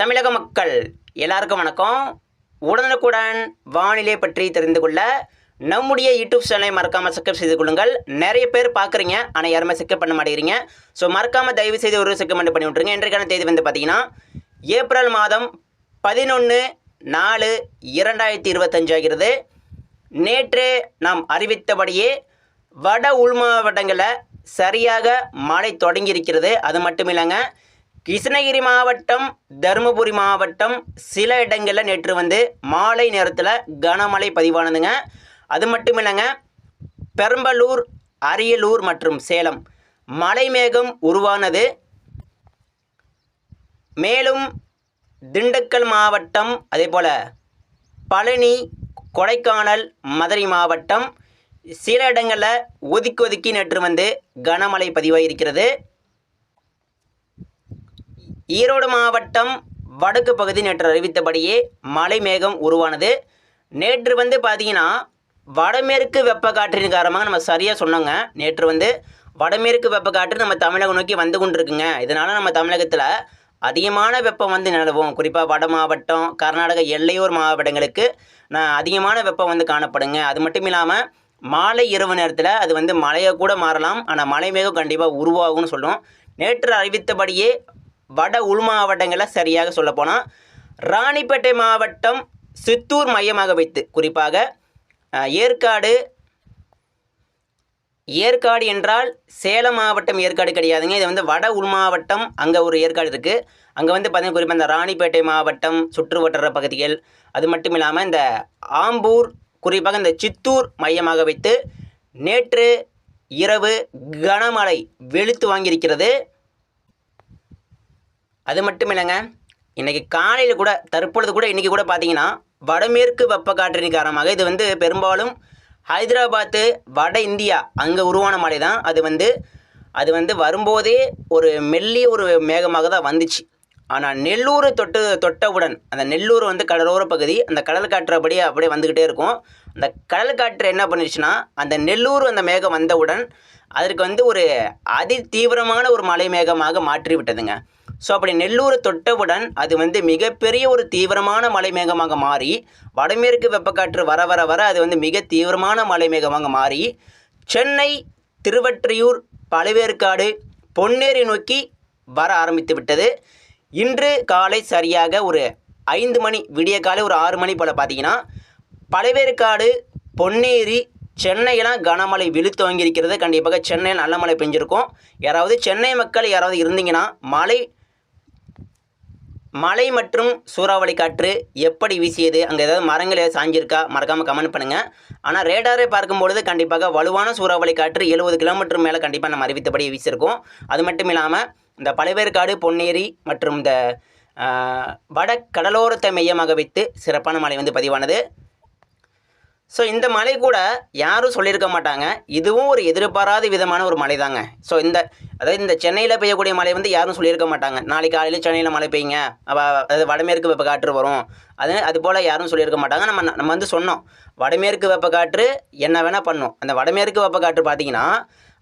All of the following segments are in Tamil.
தமிழக மக்கள் எல்லாருக்கும் வணக்கம். உடனுக்குடன் வானிலை பற்றி தெரிந்து கொள்ள நம்முடைய யூடியூப் சேனலை மறக்காமல் சப்ஸ்கிரைப் செய்து கொள்ளுங்கள். நிறைய பேர் பார்க்குறீங்க ஆனால் யாருமே சப்ஸ்கிரைப் பண்ண மாட்டேங்கிறீங்க. ஸோ மறக்காமல் தயவு செய்து ஒரு சப்ஸ்கிரைப் பண்ணி விட்ருங்க இன்றைக்கான தேதி வந்து பார்த்தீங்கன்னா ஏப்ரல் மாதம் பதினொன்று நாலு இரண்டாயிரத்தி இருபத்தஞ்சு ஆகிறது. நேற்று நாம் அறிவித்தபடியே வட உள் மாவட்டங்களில் சரியாக மழை தொடங்கியிருக்கிறது. அது மட்டும் இல்லைங்க கிருஷ்ணகிரி மாவட்டம் தருமபுரி மாவட்டம் சில இடங்களில் நேற்று வந்து மாலை நேரத்தில் கனமழை பதிவானதுங்க. அது மட்டும் இல்லைங்க பெரம்பலூர் அரியலூர் மற்றும் சேலம் மலை மேகம் உருவானது. மேலும் திண்டுக்கல் மாவட்டம் அதே போல் பழனி கொடைக்கானல் மதுரை மாவட்டம் சில இடங்களில் ஒதுக்கி ஒதுக்கி நேற்று வந்து கனமழை பதிவாகியிருக்கிறது ஈரோடு மாவட்டம் வடக்கு பகுதி நேற்று அறிவித்தபடியே மழை மேகம் உருவானது. நேற்று வந்து பார்த்தீங்கன்னா வடமேற்கு வெப்பக்காற்றின் காரணமாக நம்ம சரியாக சொன்னோங்க. நேற்று வந்து வடமேற்கு வெப்பக்காற்று நம்ம தமிழகம் நோக்கி வந்து கொண்டிருக்குங்க. இதனால் நம்ம தமிழகத்தில் அதிகமான வெப்பம் வந்து நிலவும். குறிப்பாக வட மாவட்டம் கர்நாடக எல்லையோர் மாவட்டங்களுக்கு நான் அதிகமான வெப்பம் வந்து காணப்படுங்க. அது மட்டும் இல்லாமல் மாலை இரவு நேரத்தில் அது வந்து மழையை கூட மாறலாம். ஆனால் மழை மேகம் கண்டிப்பாக உருவாகும்னு சொல்லும் நேற்று அறிவித்தபடியே வட உள் மாவட்டங்களில் சரியாக சொல்லப்போனால் ராணிப்பேட்டை மாவட்டம் சித்தூர் மையமாக வைத்து குறிப்பாக ஏற்காடு ஏற்காடு என்றால் சேலம் மாவட்டம் ஏற்காடு கிடையாதுங்க. இது வந்து வட உள் மாவட்டம் அங்கே ஒரு ஏற்காடு இருக்குது அங்கே வந்து பார்த்தீங்கன்னா குறிப்பாக இந்த ராணிப்பேட்டை மாவட்டம் சுற்று வட்டார பகுதிகள் அது மட்டும் இல்லாமல் இந்த ஆம்பூர் குறிப்பாக இந்த சித்தூர் மையமாக வைத்து நேற்று இரவு கனமழை வெளுத்து வாங்கியிருக்கிறது. அது மட்டும் இல்லைங்க. இன்றைக்கி காலையில் கூட தற்பொழுது கூட இன்றைக்கி கூட பார்த்தீங்கன்னா வடமேற்கு வெப்பக்காற்றின் காரணமாக இது வந்து பெரும்பாலும் ஹைதராபாத்து வட இந்தியா அங்கே உருவான மழை தான் அது வந்து அது வந்து வரும்போதே ஒரு மெல்லிய ஒரு மேகமாக தான் வந்துச்சு. ஆனால் நெல்லூர் தொட்டு தொட்டவுடன் அந்த நெல்லூர் வந்து கடலோர பகுதி அந்த கடல் காற்று அப்படியே அப்படியே வந்துக்கிட்டே இருக்கும். அந்த கடல் காற்று என்ன பண்ணிடுச்சுன்னா அந்த நெல்லூர் அந்த மேகம் வந்தவுடன் அதற்கு வந்து ஒரு அதி தீவிரமான ஒரு மலை மேகமாக மாற்றி விட்டதுங்க ஸோ அப்படி நெல்லூரை தொட்டவுடன் அது வந்து மிகப்பெரிய ஒரு தீவிரமான மலை மேகமாக மாறி வடமேற்கு வெப்பக்காற்று வர வர வர அது வந்து மிக தீவிரமான மலை மேகமாக மாறி சென்னை திருவற்றியூர் பழவேற்காடு பொன்னேரி நோக்கி வர ஆரம்பித்து விட்டது. இன்று காலை சரியாக ஒரு ஐந்து மணி விடிய காலை ஒரு ஆறு மணி போல் பார்த்தீங்கன்னா பழவேற்காடு பொன்னேரி சென்னையெல்லாம் கனமழை விழுத்துவங்கியிருக்கிறது கண்டிப்பாக சென்னையில் நல்ல மழை பெஞ்சிருக்கும். யாராவது சென்னை மக்கள் யாராவது இருந்தீங்கன்னா மழை மழை மற்றும் சூறாவளி காற்று எப்படி வீசியது? அங்கே ஏதாவது மரங்கள் ஏதாவது சாஞ்சிருக்கா? மறக்காமல் கமெண்ட் பண்ணுங்கள் ஆனால் ரேடாரை பார்க்கும்பொழுது கண்டிப்பாக வலுவான சூறாவளி காற்று எழுபது கிலோமீட்டர் மேலே கண்டிப்பாக நம்ம அறிவித்தபடி வீசியிருக்கோம். அது மட்டும் இல்லாமல் இந்த பழவேற்காடு பொன்னேரி மற்றும் இந்த வட கடலோரத்தை மையமாக வைத்து சிறப்பான மழை வந்து பதிவானது. ஸோ இந்த மலை கூட யாரும் சொல்லியிருக்க மாட்டாங்க. இதுவும் ஒரு எதிர்பாராத விதமான ஒரு மலை தாங்க ஸோ இந்த அதாவது இந்த சென்னையில் பெய்யக்கூடிய மழை வந்து யாரும் சொல்லியிருக்க மாட்டாங்க. நாளைக்கு காலையில் சென்னையில் மழை பெய்யுங்க. அதாவது வடமேற்கு வெப்ப காற்று வரும். அது அது போல் யாரும் சொல்லியிருக்க மாட்டாங்க. நம்ம நம்ம வந்து சொன்னோம். வடமேற்கு வெப்ப காற்று என்ன வேணால் பண்ணும். அந்த வடமேற்கு வெப்ப காற்று பார்த்தீங்கன்னா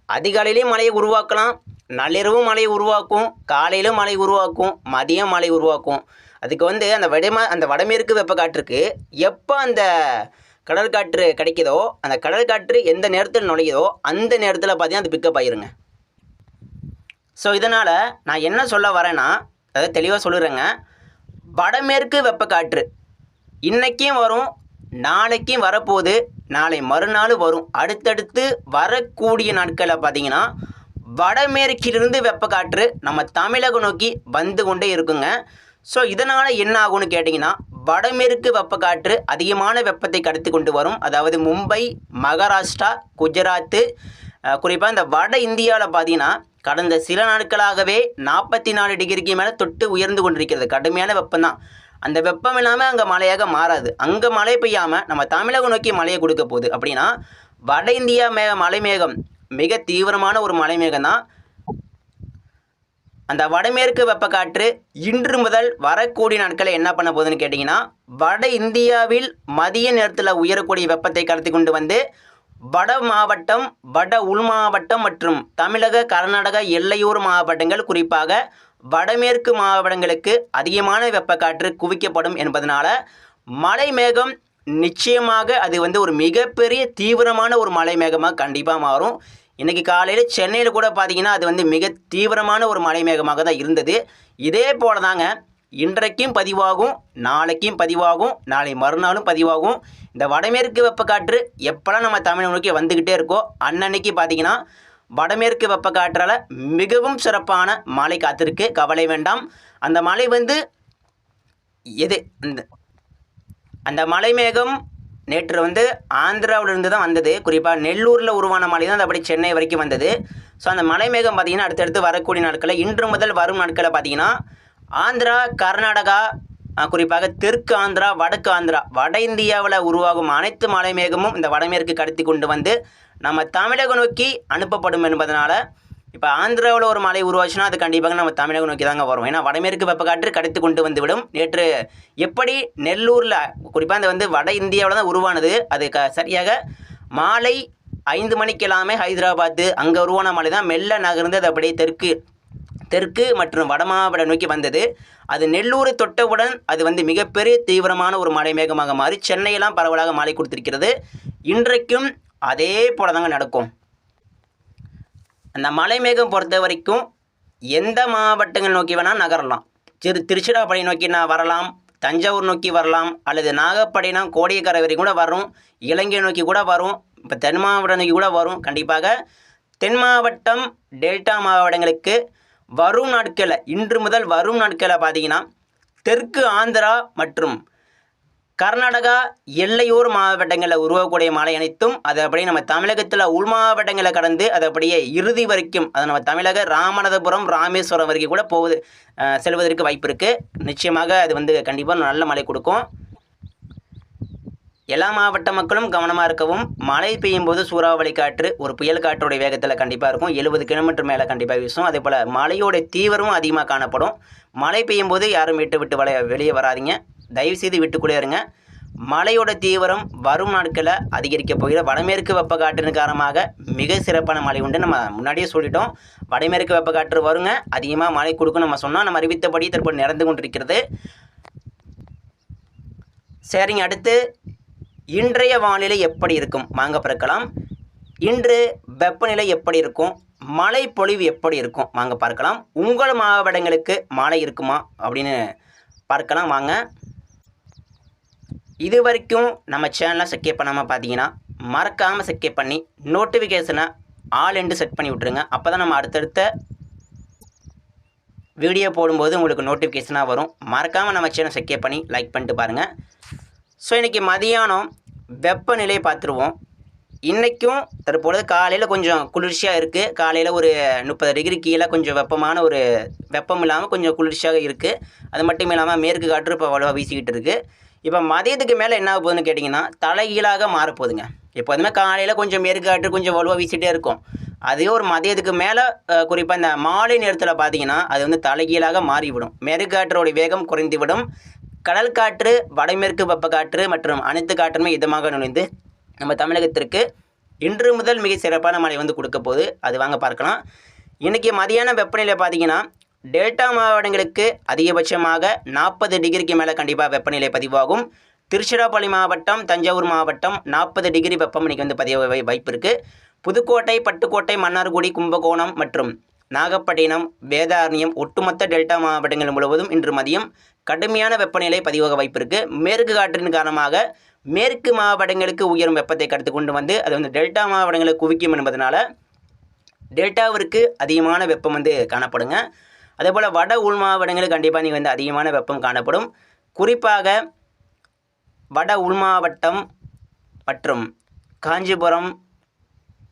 அதிகாலையிலையும் மழையை உருவாக்கலாம். நள்ளிரவும் மழையை உருவாக்கும். காலையிலும் மழை உருவாக்கும். மதியம் மழை உருவாக்கும். அதுக்கு வந்து அந்த வடமா அந்த வடமேற்கு வெப்ப காற்றுக்கு எப்போ அந்த கடல் காற்று கிடைக்குதோ அந்த கடல் காற்று எந்த நேரத்தில் நுழையுதோ அந்த நேரத்தில் பார்த்தீங்கன்னா அது பிக்கப் ஆயிருங்க. ஸோ இதனால் நான் என்ன சொல்ல வரேன்னா அதை தெளிவாக சொல்லுறேங்க. வடமேற்கு வெப்பக்காற்று இன்றைக்கும் வரும் நாளைக்கும் வரப்போகுது. நாளை மறுநாள் வரும். அடுத்தடுத்து வரக்கூடிய நாட்களில் பார்த்தீங்கன்னா வடமேற்கிலிருந்து வெப்பக்காற்று நம்ம தமிழகம் நோக்கி வந்து கொண்டே இருக்குங்க. ஸோ இதனால் என்ன ஆகும்னு கேட்டிங்கன்னா வடமேற்கு வெப்பக்காற்று அதிகமான வெப்பத்தை கடத்தி கொண்டு வரும். அதாவது மும்பை மகாராஷ்டிரா குஜராத்து குறிப்பாக இந்த வட இந்தியாவில் பார்த்தீங்கன்னா கடந்த சில நாட்களாகவே நாற்பத்தி நாலு டிகிரிக்கு மேலே தொட்டு உயர்ந்து கொண்டிருக்கிறது. கடுமையான வெப்பம்தான். அந்த வெப்பம் இல்லாமல் அங்கே மழையாக மாறாது. அங்கே மழை பெய்யாமல் நம்ம தமிழகம் நோக்கி மழையை கொடுக்க போகுது. அப்படின்னா வட இந்தியா மே மலைமேகம் மிக தீவிரமான ஒரு மலைமேகம் தான் அந்த வடமேற்கு வெப்பக்காற்று இன்று முதல் வரக்கூடிய நாட்களில் என்ன பண்ண போகுதுன்னு கேட்டிங்கன்னா வட இந்தியாவில் மதிய நேரத்தில் உயரக்கூடிய வெப்பத்தை கடத்தி கொண்டு வந்து வட மாவட்டம் வட உள் மாவட்டம் மற்றும் தமிழக கர்நாடக எல்லையோர் மாவட்டங்கள் குறிப்பாக வடமேற்கு மாவட்டங்களுக்கு அதிகமான வெப்பக்காற்று குவிக்கப்படும் என்பதனால மழை மேகம் நிச்சயமாக அது வந்து ஒரு மிகப்பெரிய தீவிரமான ஒரு மழை மேகமாக கண்டிப்பாக மாறும். இன்றைக்கி காலையில் சென்னையில் கூட பார்த்தீங்கன்னா அது வந்து மிக தீவிரமான ஒரு மழை மேகமாக தான் இருந்தது. இதே போல தாங்க இன்றைக்கும் பதிவாகும் நாளைக்கும் பதிவாகும் நாளை மறுநாளும் பதிவாகும். இந்த வடமேற்கு வெப்பக்காற்று எப்போல்லாம் நம்ம தமிழ் வந்துக்கிட்டே இருக்கோ அன்னன்னைக்கு பார்த்தீங்கன்னா வடமேற்கு வெப்பக்காற்றால் மிகவும் சிறப்பான மழை காத்திருக்கு. கவலை வேண்டாம். அந்த மழை வந்து எது? இந்த அந்த மலை மேகம் நேற்று வந்து ஆந்திராவிலிருந்து தான் வந்தது. குறிப்பாக நெல்லூரில் உருவான மழை தான் அது அப்படி சென்னை வரைக்கும் வந்தது. ஸோ அந்த மலை மேகம் பார்த்திங்கன்னா அடுத்தடுத்து வரக்கூடிய நாட்களில் இன்று முதல் வரும் நாட்களில் பார்த்திங்கன்னா ஆந்திரா கர்நாடகா குறிப்பாக தெற்கு ஆந்திரா வடக்கு ஆந்திரா வட இந்தியாவில் உருவாகும் அனைத்து மலை மேகமும் இந்த வடமேற்கு கடத்தி கொண்டு வந்து நம்ம தமிழகம் நோக்கி அனுப்பப்படும் என்பதனால் இப்போ ஆந்திராவில் ஒரு மலை உருவாச்சுன்னா அது கண்டிப்பாக நம்ம தமிழகம் நோக்கி தாங்க வரும். ஏன்னா வடமேற்கு வெப்பக்காற்று கடித்து கொண்டு வந்துவிடும். நேற்று எப்படி நெல்லூரில் குறிப்பாக அந்த வந்து வட இந்தியாவில் தான் உருவானது அது க சரியாக மாலை ஐந்து மணிக்கெல்லாமே ஹைதராபாத்து அங்கே உருவான மழை தான். மெல்ல நகர்ந்து அது அப்படியே தெற்கு தெற்கு மற்றும் வடமாவடம் நோக்கி வந்தது. அது நெல்லூரை தொட்டவுடன் அது வந்து மிகப்பெரிய தீவிரமான ஒரு மழை மேகமாக மாறி சென்னையெல்லாம் பரவலாக மழை கொடுத்திருக்கிறது. இன்றைக்கும் அதே போல தாங்க நடக்கும். அந்த மலை மேகம் பொறுத்த வரைக்கும் எந்த மாவட்டங்கள் நோக்கி வேணால் நகரலாம். திரு திருச்சிராப்பள்ளி நோக்கி நான் வரலாம் தஞ்சாவூர் நோக்கி வரலாம் அல்லது நாகப்பட்டினம் கோடியக்கரை வரைக்கும் கூட வரும் இலங்கை நோக்கி கூட வரும் இப்போ தென் மாவட்டம் நோக்கி கூட வரும். கண்டிப்பாக தென் மாவட்டம் டெல்டா மாவட்டங்களுக்கு வரும் நாட்களில் இன்று முதல் வரும் நாட்களில் பார்த்தீங்கன்னா தெற்கு ஆந்திரா மற்றும் கர்நாடகா எல்லையோர் மாவட்டங்களில் உருவக்கூடிய மழை அனைத்தும் அது அப்படியே நம்ம தமிழகத்தில் உள் மாவட்டங்களை கடந்து அது அப்படியே இறுதி வரைக்கும் அது நம்ம தமிழக ராமநாதபுரம் ராமேஸ்வரம் வரைக்கும் கூட போகுது செல்வதற்கு வாய்ப்பு இருக்குது நிச்சயமாக அது வந்து கண்டிப்பாக நல்ல மழை கொடுக்கும். எல்லா மாவட்ட மக்களும் கவனமாக இருக்கவும் மழை பெய்யும் போது சூறாவளி காற்று ஒரு புயல் காற்றோடைய வேகத்தில் கண்டிப்பாக இருக்கும். எழுபது கிலோமீட்டர் மேலே கண்டிப்பாக வீசும். அதே போல் மழையோட தீவிரமும் அதிகமாக காணப்படும். மழை பெய்யும் போது யாரும் வீட்டை விட்டு வளைய வெளியே வராதீங்க. தயவுசெய்து வீட்டுக்குள்ளே இருங்க. மழையோட தீவிரம் வரும் நாட்களில் அதிகரிக்க போகிற வடமேற்கு வெப்பக்காற்றின் காரணமாக மிக சிறப்பான மழை உண்டு. நம்ம முன்னாடியே சொல்லிட்டோம். வடமேற்கு வெப்பக்காற்று வருங்க. அதிகமாக மழை கொடுக்கும் நம்ம சொன்னால் நம்ம அறிவித்தபடி தற்போது நடந்து கொண்டிருக்கிறது. சரிங்க அடுத்து இன்றைய வானிலை எப்படி இருக்கும்? வாங்க பிறக்கலாம் இன்று வெப்பநிலை எப்படி இருக்கும்? மழை பொழிவு எப்படி இருக்கும்? வாங்க பார்க்கலாம். உங்கள் மாவட்டங்களுக்கு மழை இருக்குமா? அப்படின்னு பார்க்கலாம். வாங்க. இது வரைக்கும் நம்ம சேனலை சப்ஸ்கிரைப் பண்ணாமல் பார்த்தீங்கன்னா மறக்காமல் சப்ஸ்கிரைப் பண்ணி நோட்டிஃபிகேஷனை ஆல் என்று செட் பண்ணி விட்ருங்க அப்போ தான் நம்ம அடுத்தடுத்த வீடியோ போடும்போது உங்களுக்கு நோட்டிஃபிகேஷனாக வரும். மறக்காமல் நம்ம சேனல் சப்ஸ்கிரைப் பண்ணி லைக் பண்ணிட்டு பாருங்கள் ஸோ இன்றைக்கி மதியானம் வெப்பநிலையை பார்த்துருவோம். இன்றைக்கும் தற்பொழுது காலையில் கொஞ்சம் குளிர்ச்சியாக இருக்குது காலையில் ஒரு முப்பது டிகிரி கீழே கொஞ்சம் வெப்பமான ஒரு வெப்பம் இல்லாமல் கொஞ்சம் குளிர்ச்சியாக இருக்குது அது மட்டும் இல்லாமல் மேற்கு காற்று இப்போ வலுவாக வீசிக்கிட்டு இருக்குது இப்போ மதியத்துக்கு மேலே என்ன ஆக போகுதுன்னு கேட்டிங்கன்னா தலைகீழாக மாறப்போகுதுங்க எப்போதுமே காலையில் கொஞ்சம் மேற்கு கொஞ்சம் வலுவாக வீசிட்டே இருக்கும். அதே ஒரு மதியத்துக்கு மேலே குறிப்பாக இந்த மாலை நேரத்தில் பார்த்தீங்கன்னா அது வந்து தலைகீழாக மாறிவிடும். மேற்கு வேகம் குறைந்துவிடும். கடல் காற்று வடமேற்கு வெப்பக்காற்று மற்றும் அனைத்து காற்றுமே இதமாக நுழைந்து நம்ம தமிழகத்திற்கு இன்று முதல் மிக சிறப்பான மழை வந்து கொடுக்க போகுது. அது வாங்க பார்க்கலாம். இன்றைக்கி மதியான வெப்பநிலை பார்த்தீங்கன்னா டெல்டா மாவட்டங்களுக்கு அதிகபட்சமாக நாற்பது டிகிரிக்கு மேலே கண்டிப்பாக வெப்பநிலை பதிவாகும். திருச்சிராப்பள்ளி மாவட்டம் தஞ்சாவூர் மாவட்டம் நாற்பது டிகிரி வெப்பம் இன்றைக்கி வந்து பதிவு வாய்ப்பு இருக்குது புதுக்கோட்டை பட்டுக்கோட்டை மன்னார்குடி கும்பகோணம் மற்றும் நாகப்பட்டினம் வேதாரண்யம் ஒட்டுமொத்த டெல்டா மாவட்டங்கள் முழுவதும் இன்று மதியம் கடுமையான வெப்பநிலை பதிவாக வாய்ப்பு இருக்குது மேற்கு காற்றின் காரணமாக மேற்கு மாவட்டங்களுக்கு உயரும் வெப்பத்தை கடத்து கொண்டு வந்து அது வந்து டெல்டா மாவட்டங்களை குவிக்கும் என்பதனால டெல்டாவிற்கு அதிகமான வெப்பம் வந்து காணப்படுங்க. அதே போல் வட உள் மாவட்டங்களில் கண்டிப்பாக நீங்கள் வந்து அதிகமான வெப்பம் காணப்படும். குறிப்பாக வட உள் மாவட்டம் மற்றும் காஞ்சிபுரம்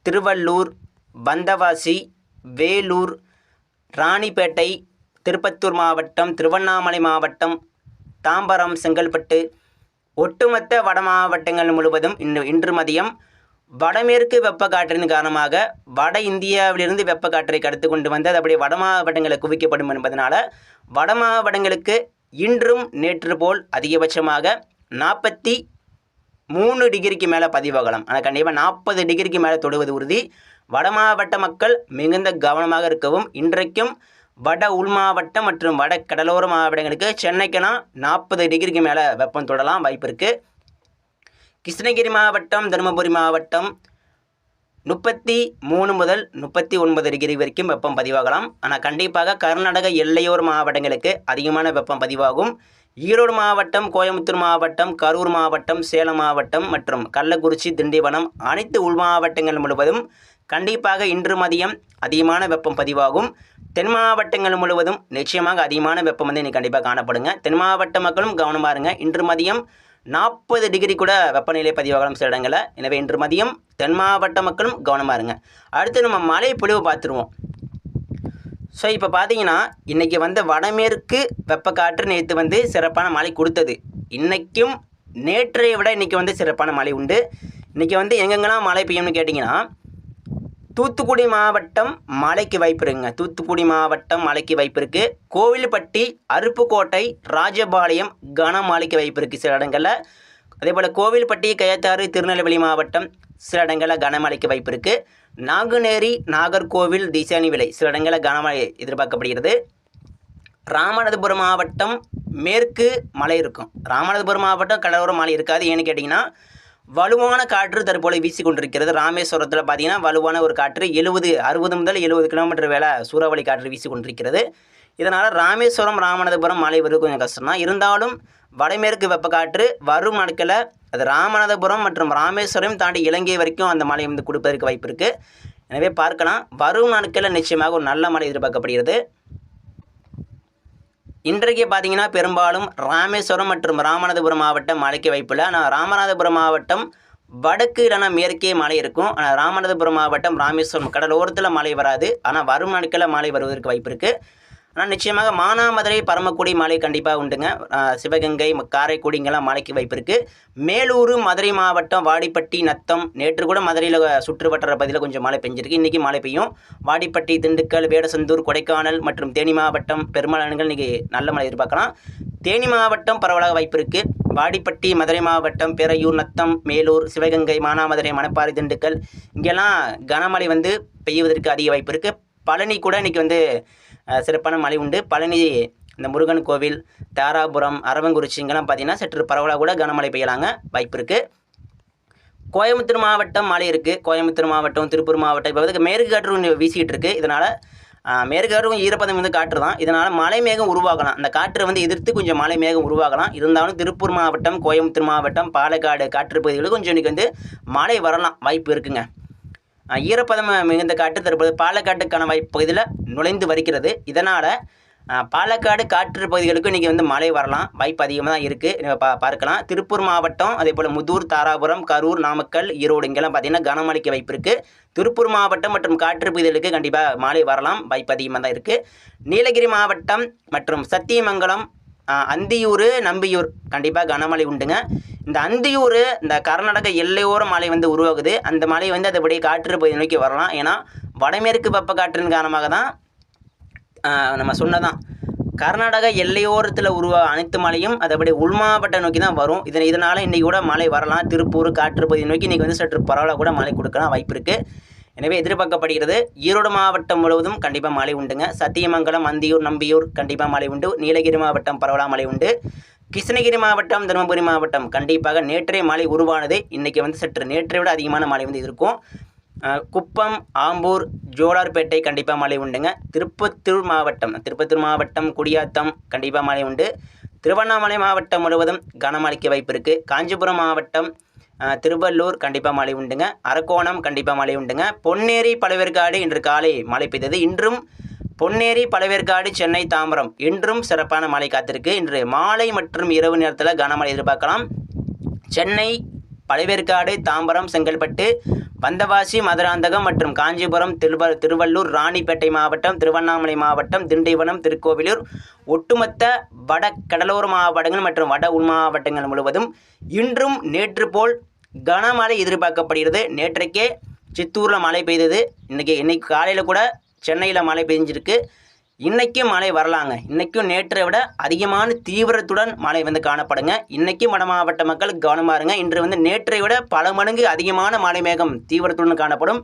திருவள்ளூர் வந்தவாசி வேலூர் ராணிப்பேட்டை திருப்பத்தூர் மாவட்டம் திருவண்ணாமலை மாவட்டம் தாம்பரம் செங்கல்பட்டு ஒட்டுமொத்த வட மாவட்டங்கள் முழுவதும் இன்று இன்று மதியம் வடமேற்கு வெப்பக்காற்றின் காரணமாக வட இந்தியாவிலிருந்து வெப்பக்காற்றை கடத்து கொண்டு வந்து அது அப்படியே வட மாவட்டங்களை குவிக்கப்படும் என்பதனால் வட மாவட்டங்களுக்கு இன்றும் நேற்று போல் அதிகபட்சமாக நாற்பத்தி மூணு டிகிரிக்கு மேலே பதிவாகலாம் ஆனால் கண்டிப்பாக நாற்பது டிகிரிக்கு மேலே தொடுவது உறுதி. வட மாவட்ட மக்கள் மிகுந்த கவனமாக இருக்கவும் இன்றைக்கும் வட உள் மாவட்டம் மற்றும் வட கடலோர மாவட்டங்களுக்கு சென்னைக்கெல்லாம் நாற்பது டிகிரிக்கு மேலே வெப்பம் தொடலாம் வாய்ப்பு இருக்குது கிருஷ்ணகிரி மாவட்டம் தருமபுரி மாவட்டம். முப்பத்தி மூணு முதல் முப்பத்தி ஒன்பது டிகிரி வரைக்கும் வெப்பம் பதிவாகலாம். ஆனால் கண்டிப்பாக கர்நாடக எல்லையோர் மாவட்டங்களுக்கு அதிகமான வெப்பம் பதிவாகும். ஈரோடு மாவட்டம் கோயம்புத்தூர் மாவட்டம் கரூர் மாவட்டம் சேலம் மாவட்டம் மற்றும் கள்ளக்குறிச்சி திண்டிவனம் அனைத்து உள் மாவட்டங்கள் முழுவதும் கண்டிப்பாக இன்று மதியம் அதிகமான வெப்பம் பதிவாகும். தென் மாவட்டங்கள் முழுவதும் நிச்சயமாக அதிகமான வெப்பம் வந்து இன்னைக்கு கண்டிப்பாக காணப்படுங்க. தென் மாவட்ட மக்களும் கவனமாக இருங்க. இன்று மதியம் நாற்பது டிகிரி கூட வெப்பநிலை பதிவாகலாம் சில இடங்களில். எனவே இன்று மதியம் தென் மாவட்ட மக்களும் கவனமாக இருங்க. அடுத்து நம்ம மழை பொழிவு பார்த்துருவோம். ஸோ இப்போ பார்த்தீங்கன்னா இன்றைக்கி வந்து வடமேற்கு வெப்பக்காற்று நேற்று வந்து சிறப்பான மழை கொடுத்தது. இன்றைக்கும் நேற்றைய விட இன்றைக்கி வந்து சிறப்பான மழை உண்டு. இன்றைக்கி வந்து எங்கெங்கெல்லாம் மழை பெய்யும்னு கேட்டிங்கன்னா தூத்துக்குடி மாவட்டம் மழைக்கு வாய்ப்பு இருக்குங்க தூத்துக்குடி மாவட்டம் மழைக்கு வாய்ப்பு இருக்குது கோவில்பட்டி அருப்புக்கோட்டை ராஜபாளையம் கனமழைக்கு வாய்ப்பு இருக்குது சில இடங்களில். அதே போல் கோவில்பட்டி கயத்தாறு திருநெல்வேலி மாவட்டம் சில இடங்களில் கனமழைக்கு வாய்ப்பு இருக்குது நாங்குநேரி நாகர்கோவில் திசானி விலை சில இடங்களில் கனமழை எதிர்பார்க்கப்படுகிறது. ராமநாதபுரம் மாவட்டம் மேற்கு மலை இருக்கும். ராமநாதபுரம் மாவட்டம் கடலோர மலை இருக்காது. ஏன்னு கேட்டிங்கன்னா வலுவான காற்று தற்போது வீசிக்கொண்டிருக்கிறது. ராமேஸ்வரத்தில் பார்த்தீங்கன்னா வலுவான ஒரு காற்று எழுபது அறுபது முதல் எழுபது கிலோமீட்டர் வேலை சூறாவளி காற்று வீசிக்கொண்டிருக்கிறது. இதனால் ராமேஸ்வரம் ராமநாதபுரம் மலை வருவது கொஞ்சம் கஷ்டம் தான். இருந்தாலும் வடமேற்கு வெப்பக்காற்று வரும் நாட்களில் அது ராமநாதபுரம் மற்றும் ராமேஸ்வரம் தாண்டி இலங்கை வரைக்கும் அந்த மழை வந்து கொடுப்பதற்கு வாய்ப்பு இருக்குது எனவே பார்க்கலாம். வரும் நாட்களில் நிச்சயமாக ஒரு நல்ல மழை எதிர்பார்க்கப்படுகிறது. இன்றைக்கு பார்த்தீங்கன்னா பெரும்பாலும் ராமேஸ்வரம் மற்றும் ராமநாதபுரம் மாவட்டம் மழைக்கு வாய்ப்பில்லை ஆனால் ராமநாதபுரம் மாவட்டம் வடக்கு இல்லைனா மேற்கே மழை இருக்கும். ஆனால் ராமநாதபுரம் மாவட்டம் ராமேஸ்வரம் கடலோரத்தில் மழை வராது. ஆனால் வரும் நாட்களில் மழை வருவதற்கு வாய்ப்பு இருக்குது ஆனால் நிச்சயமாக மானாமதுரை பரமக்குடி மழை கண்டிப்பாக உண்டுங்க. சிவகங்கை காரைக்குடி இங்கெல்லாம் மழைக்கு வாய்ப்பு இருக்குது மேலூர் மதுரை மாவட்டம் வாடிப்பட்டி நத்தம் நேற்று கூட மதுரையில் சுற்றுவட்டார பகுதியில் கொஞ்சம் மழை பெஞ்சிருக்கு. இன்றைக்கி மழை பெய்யும். வாடிப்பட்டி திண்டுக்கல் வேடசந்தூர் கொடைக்கானல் மற்றும் தேனி மாவட்டம் பெரும்பாலானங்கள் இன்றைக்கி நல்ல மழை எதிர்பார்க்கலாம். தேனி மாவட்டம் பரவலாக வாய்ப்பு இருக்குது வாடிப்பட்டி மதுரை மாவட்டம் பிறையூர் நத்தம் மேலூர் சிவகங்கை மானாமதுரை மணப்பாறை திண்டுக்கல் இங்கெல்லாம் கனமழை வந்து பெய்வதற்கு அதிக வாய்ப்பு இருக்குது பழனி கூட இன்றைக்கி வந்து சிறப்பான மழை உண்டு. பழனி இந்த முருகன் கோவில் தாராபுரம் அரவங்குறிச்சி இங்கெல்லாம் பார்த்தீங்கன்னா சற்று பரவலாக கூட கனமழை பெய்யலாங்க வாய்ப்பு இருக்குது கோயம்புத்தூர் மாவட்டம் மழை இருக்குது கோயம்புத்தூர் மாவட்டம் திருப்பூர் மாவட்டம் இப்போ வந்து மேற்கு காற்று வீசிக்கிட்டு இருக்குது இதனால் மேற்கு காற்றும் ஈரப்பதம் வந்து காற்று தான். இதனால் மழை மேகம் உருவாகலாம். அந்த காற்று வந்து எதிர்த்து கொஞ்சம் மழை மேகம் உருவாகலாம். இருந்தாலும் திருப்பூர் மாவட்டம் கோயம்புத்தூர் மாவட்டம் பாலக்காடு காற்று பகுதிகளுக்கு கொஞ்சம் இன்றைக்கி வந்து மழை வரலாம். வாய்ப்பு இருக்குங்க. ஈரப்பதம் மிகுந்த காற்று தற்போது பாலக்காட்டுக்கான வாய்ப்பு பகுதியில் நுழைந்து வருகிறது. இதனால் பாலக்காடு காற்று பகுதிகளுக்கு இன்றைக்கி வந்து மழை வரலாம். வாய்ப்பு அதிகமாக தான் இருக்குது பா பார்க்கலாம். திருப்பூர் மாவட்டம் அதே போல் முதூர் தாராபுரம் கரூர் நாமக்கல் ஈரோடு இங்கெல்லாம் பார்த்தீங்கன்னா கனமழைக்கு வாய்ப்பு இருக்குது திருப்பூர் மாவட்டம் மற்றும் காற்று பகுதிகளுக்கு கண்டிப்பாக மழை வரலாம். வாய்ப்பு அதிகமாக தான் இருக்குது நீலகிரி மாவட்டம் மற்றும் சத்தியமங்கலம் அந்தியூர் நம்பியூர். கண்டிப்பாக கனமழை உண்டுங்க. இந்த அந்தியூர் இந்த கர்நாடக எல்லையோர மழை வந்து உருவாகுது. அந்த மழை வந்து அதுபடி காற்று பகுதி நோக்கி வரலாம். ஏன்னா வடமேற்கு வெப்ப காற்றின் காரணமாக தான் நம்ம சொன்னதான். கர்நாடக எல்லையோரத்தில் உருவா அனைத்து மழையும் அதபடி உள் மாவட்டம் நோக்கி தான் வரும். இதன் இதனால் இன்றைக்கி கூட மழை வரலாம். திருப்பூர் காற்று பகுதி நோக்கி இன்றைக்கி வந்து சற்று பரவலாக கூட மழை கொடுக்கலாம் வாய்ப்பு இருக்குது எனவே எதிர்பார்க்கப்படுகிறது. ஈரோடு மாவட்டம் முழுவதும் கண்டிப்பாக மழை உண்டுங்க. சத்தியமங்கலம் அந்தியூர் நம்பியூர் கண்டிப்பாக மழை உண்டு. நீலகிரி மாவட்டம் பரவலாக மழை உண்டு. கிருஷ்ணகிரி மாவட்டம் தருமபுரி மாவட்டம் கண்டிப்பாக நேற்றைய மழை உருவானது. இன்றைக்கி வந்து சற்று நேற்றை விட அதிகமான மழை வந்து இருக்கும் குப்பம் ஆம்பூர் ஜோலார்பேட்டை கண்டிப்பாக மழை உண்டுங்க. திருப்பத்தூர் மாவட்டம் திருப்பத்தூர் மாவட்டம் குடியாத்தம் கண்டிப்பாக மழை உண்டு. திருவண்ணாமலை மாவட்டம் முழுவதும் கனமழைக்கு வாய்ப்பு இருக்குது காஞ்சிபுரம் மாவட்டம் திருவள்ளூர் கண்டிப்பாக மழை உண்டுங்க. அரக்கோணம் கண்டிப்பாக மழை உண்டுங்க. பொன்னேரி பழவேற்காடு இன்று காலை மழை பெய்தது. இன்றும் பொன்னேரி பழவேற்காடு சென்னை தாம்பரம் இன்றும் சிறப்பான மழை காத்திருக்கு. இன்று மாலை மற்றும் இரவு நேரத்தில் கனமழை எதிர்பார்க்கலாம். சென்னை பழவேற்காடு தாம்பரம் செங்கல்பட்டு வந்தவாசி மதுராந்தகம் மற்றும் காஞ்சிபுரம் திருவ திருவள்ளூர் ராணிப்பேட்டை மாவட்டம் திருவண்ணாமலை மாவட்டம் திண்டிவனம் திருக்கோவிலூர் ஒட்டுமொத்த வட கடலோர மாவட்டங்கள் மற்றும் வட உள் மாவட்டங்கள் முழுவதும் இன்றும் நேற்று போல் கனமழை எதிர்பார்க்கப்படுகிறது. நேற்றைக்கே சித்தூரில் மழை பெய்தது. இன்றைக்கி இன்னைக்கு காலையில் கூட சென்னையில் மழை பெஞ்சிருக்கு. இன்றைக்கும் மழை வரலாங்க. இன்றைக்கும் நேற்றை விட அதிகமான தீவிரத்துடன் மழை வந்து காணப்படுங்க. இன்றைக்கும் வட மாவட்ட மக்கள் கவனமாக இருங்க. இன்று வந்து நேற்றை விட பல மடங்கு அதிகமான மழை மேகம் தீவிரத்துடன் காணப்படும்.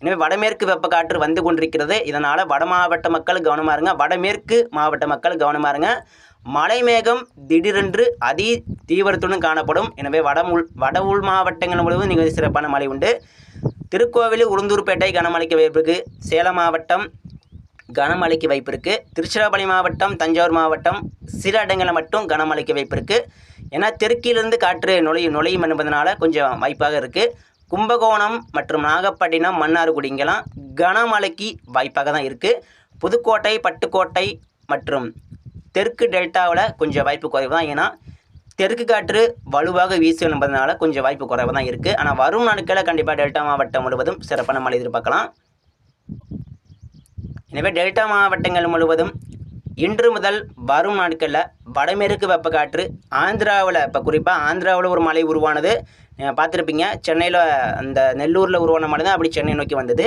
எனவே வடமேற்கு வெப்பக்காற்று வந்து கொண்டிருக்கிறது. இதனால் வட மாவட்ட மக்கள் கவனமாக இருங்க. வடமேற்கு மாவட்ட மக்கள் கவனமாக இருங்க. மழை மேகம் திடீரென்று அதி தீவிரத்துடன் காணப்படும். எனவே வட உள் வட உள் மாவட்டங்கள் முழுவதும் மிக சிறப்பான மழை உண்டு. திருக்கோவில் உளுந்தூர்பேட்டை கனமழைக்கு வாய்ப்பு சேலம் மாவட்டம் கனமழைக்கு வாய்ப்பு இருக்குது திருச்சிராப்பள்ளி மாவட்டம் தஞ்சாவூர் மாவட்டம் சில இடங்களில் மட்டும் கனமழைக்கு வாய்ப்பு இருக்குது ஏன்னா தெற்கிலிருந்து காற்று நுழையும் நுழையும் என்பதனால கொஞ்சம் வாய்ப்பாக இருக்குது கும்பகோணம் மற்றும் நாகப்பட்டினம் மன்னார்குடி இங்கெல்லாம் கனமழைக்கு வாய்ப்பாக தான் இருக்குது புதுக்கோட்டை பட்டுக்கோட்டை மற்றும் தெற்கு டெல்டாவில் கொஞ்சம் வாய்ப்பு குறைவு தான். ஏன்னா தெற்கு காற்று வலுவாக வீசும் என்பதனால கொஞ்சம் வாய்ப்பு குறைவு தான் இருக்குது ஆனால் வரும் நாட்களில் கண்டிப்பாக டெல்டா மாவட்டம் முழுவதும் சிறப்பான மழை எதிர்பார்க்கலாம். எனவே டெல்டா மாவட்டங்கள் முழுவதும் இன்று முதல் வரும் நாட்களில் வடமேற்கு வெப்பக்காற்று ஆந்திராவில் இப்போ குறிப்பாக ஆந்திராவில் ஒரு மழை உருவானது. பார்த்துருப்பீங்க சென்னையில் அந்த நெல்லூரில் உருவான மழை தான் அப்படி சென்னை நோக்கி வந்தது.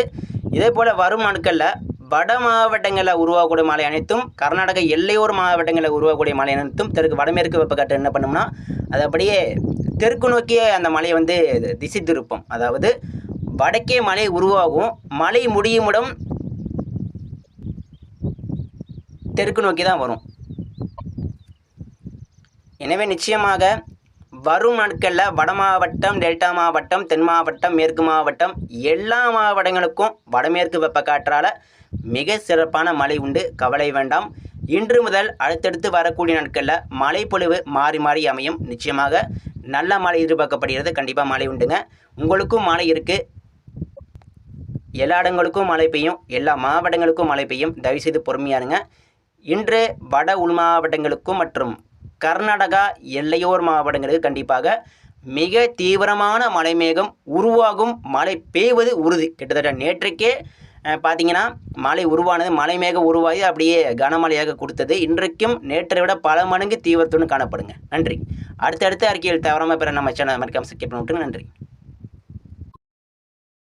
இதே போல் வரும் நாட்களில் வட மாவட்டங்களில் உருவாகக்கூடிய மழை அனைத்தும் கர்நாடக எல்லையோர் மாவட்டங்களில் உருவாகக்கூடிய மழை அனைத்தும் தெற்கு வடமேற்கு வெப்பக்காற்று என்ன பண்ணும்னா அது அப்படியே தெற்கு நோக்கியே அந்த மழையை வந்து திசை திருப்பம். அதாவது வடக்கே மழை உருவாகும். மழை முடியும் இடம் தெற்கு நோக்கி தான் வரும். எனவே நிச்சயமாக வரும் நாட்களில் வட மாவட்டம் டெல்டா மாவட்டம் தென் மாவட்டம் மேற்கு மாவட்டம் எல்லா மாவட்டங்களுக்கும் வடமேற்கு வெப்பக்காற்றால் மிக சிறப்பான மழை உண்டு. கவலை வேண்டாம். இன்று முதல் அடுத்தடுத்து வரக்கூடிய நாட்களில் மழைப்பொழிவு மாறி மாறி அமையும். நிச்சயமாக நல்ல மழை எதிர்பார்க்கப்படுகிறது. கண்டிப்பாக மழை உண்டுங்க. உங்களுக்கும் மழை இருக்குது எல்லா இடங்களுக்கும் மழை பெய்யும். எல்லா மாவட்டங்களுக்கும் மழை பெய்யும். தயவுசெய்து பொறுமையா இருங்க. இன்று வட உள் மாவட்டங்களுக்கும் மற்றும் கர்நாடகா எல்லையோர் மாவட்டங்களுக்கு கண்டிப்பாக மிக தீவிரமான மழை மேகம் உருவாகும் மழை பெய்வது உறுதி. கிட்டத்தட்ட நேற்றுக்கே பார்த்தீங்கன்னா மழை உருவானது மழை மேகம் உருவாகி அப்படியே கனமழையாக கொடுத்தது. இன்றைக்கும் நேற்றை விட பல மடங்கு தீவிரத்துடன் காணப்படுங்க. நன்றி. அடுத்தடுத்த அறிக்கையில் தவறாமல் பெற நம்ம சேனல் மறக்காமல் சப்ஸ்கிரைப் பண்ணி விட்டுருங்க நன்றி.